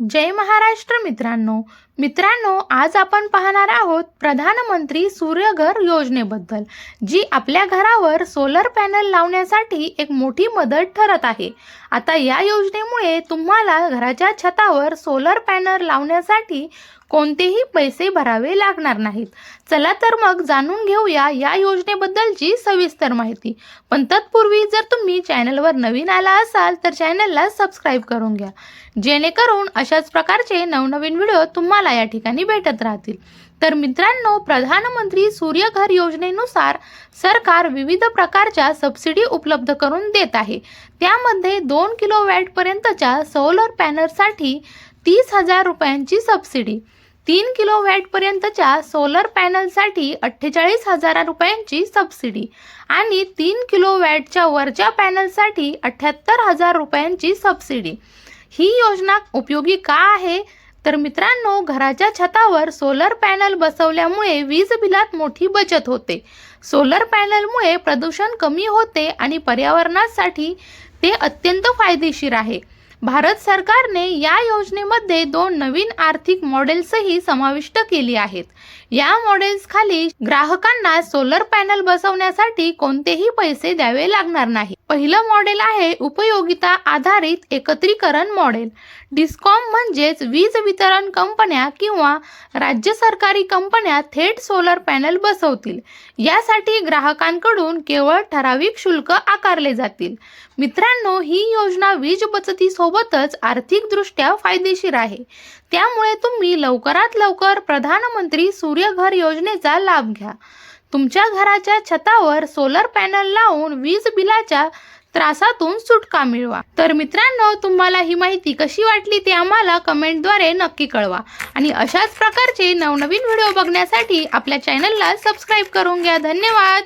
जय महाराष्ट्र मित्रांनो. मित्रांनो आज आपण पाहणार आहोत प्रधानमंत्री सूर्यघर योजनेबद्दल जी आपल्या घरावर सोलर पॅनल लावण्यासाठी एक मोठी मदत ठरत आहे. आता या योजनेमुळे तुम्हाला घराच्या छतावर सोलर पॅनल लावण्यासाठी कोणतेही पैसे भरावे लागणार नाहीत. चला तर मग जाणून घेऊया या योजनेबद्दलची सविस्तर माहिती. पण तत्पूर्वी जर तुम्ही चॅनलवर नवीन आला असाल तर चॅनलला सबस्क्राईब करून घ्या. जेणेकरून अशाच प्रकारचे नवनवीन व्हिडिओ तुम्हाला या ठिकाणी भेटत राहतील. तर मित्रांनो प्रधानमंत्री सूर्यघर योजनेनुसार सरकार विविध प्रकारच्या सबसिडी उपलब्ध करून देत आहे. त्यामध्ये दोन किलो वॅटपर्यंतच्या सोलर पॅनलसाठी तीस हजार रुपयांची सबसिडी तीन किलो वॅटपर्यंतच्या सोलर पॅनलसाठी अठ्ठेचाळीस हजार रुपयांची सबसिडी आणि तीन किलो वॅटच्या वरच्या पॅनलसाठी अठ्ठ्याहत्तर हजार रुपयांची सबसिडी. ही योजना उपयोगी का आहे? तर मित्रांनो घराच्या छतावर सोलर पॅनल बसवल्यामुळे वीज बिलात मोठी बचत होते. सोलर पॅनलमुळे प्रदूषण कमी होते आणि पर्यावरणासाठी ते अत्यंत फायदेशीर आहे. भारत सरकारने या योजनेमध्ये दोन नवीन आर्थिक मॉडेल्सही समाविष्ट केली आहेत. या मॉडेल्स खाली ग्राहकांना सोलर पॅनल बसवण्यासाठी कोणतेही पैसे द्यावे लागणार नाही. पहिलं मॉडेल आहे उपयोगिता आधारित एकत्रीकरण मॉडेल. डिस्कॉम म्हणजेच वीज वितरण कंपन्या किंवा राज्य सरकारी कंपन्या थेट सोलर पॅनल बसवतील. यासाठी ग्राहकांकडून केवळ ठराविक शुल्क आकारले जातील. मित्रांनो ही योजना वीज बचतीसोबतच आर्थिकदृष्ट्या फायदेशीर आहे. त्यामुळे तुम्ही लवकरात लवकर प्रधानमंत्री सूर्यघर योजनेचा लाभ घ्या. तुमच्या घराच्या छतावर सोलर पॅनल लावून वीज बिलाच्या त्रासातून सुटका मिळवा. तर मित्रांनो तुम्हाला ही माहिती कशी वाटली ते आम्हाला कमेंटद्वारे नक्की कळवा. आणि अशाच प्रकारचे नवनवीन व्हिडिओ बघण्यासाठी आपल्या चॅनलला सबस्क्राईब करून घ्या. धन्यवाद!